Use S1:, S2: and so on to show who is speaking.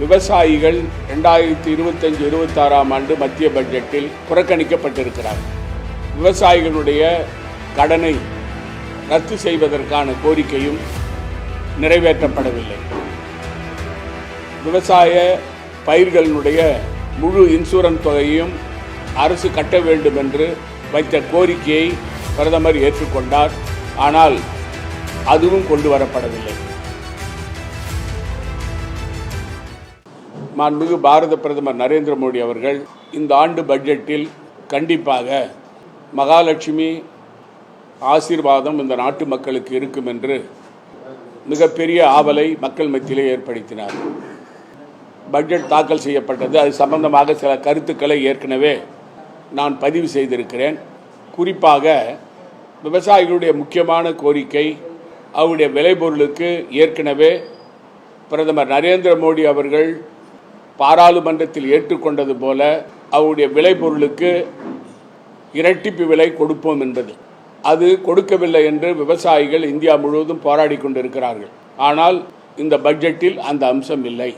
S1: விவசாயிகள் ரெண்டாயிரத்தி இருபத்தஞ்சு இருபத்தாறாம் ஆண்டு மத்திய பட்ஜெட்டில் புறக்கணிக்கப்பட்டிருக்கிறார். விவசாயிகளுடைய கடனை ரத்து செய்வதற்கான கோரிக்கையும் நிறைவேற்றப்படவில்லை. விவசாய பயிர்களினுடைய முழு இன்சூரன்ஸ் தொகையையும் அரசு கட்ட வேண்டும் என்று வைத்த கோரிக்கையை பிரதமர் ஏற்றுக்கொண்டார். ஆனால் அதுவும் கொண்டு வரப்படவில்லை. மாண்புமிகு பாரத பிரதமர் நரேந்திர மோடி அவர்கள் இந்த ஆண்டு பட்ஜெட்டில் கண்டிப்பாக மகாலட்சுமி ஆசீர்வாதம் இந்த நாட்டு மக்களுக்கு இருக்கும் என்று மிகப்பெரிய ஆவலை மக்கள் மத்தியிலே ஏற்படுத்தினார். பட்ஜெட் தாக்கல் செய்யப்பட்டது. அது சம்பந்தமாக சில கருத்துக்களை ஏற்கனவே நான் பதிவு செய்திருக்கிறேன். குறிப்பாக விவசாயிகளுடைய முக்கியமான கோரிக்கை அவருடைய விளைபொருளுக்கு ஏற்கனவே பிரதமர் நரேந்திர மோடி அவர்கள் பாராளுமன்றத்தில் ஏற்றுக்கொண்டது போல அவருடைய விளைபொருளுக்கு இரட்டிப்பு விலை கொடுப்போம் என்பது. அது கொடுக்கவில்லை என்று விவசாயிகள் இந்தியா முழுவதும் போராடி கொண்டிருக்கிறார்கள். ஆனால் இந்த பட்ஜெட்டில் அந்த அம்சம் இல்லை.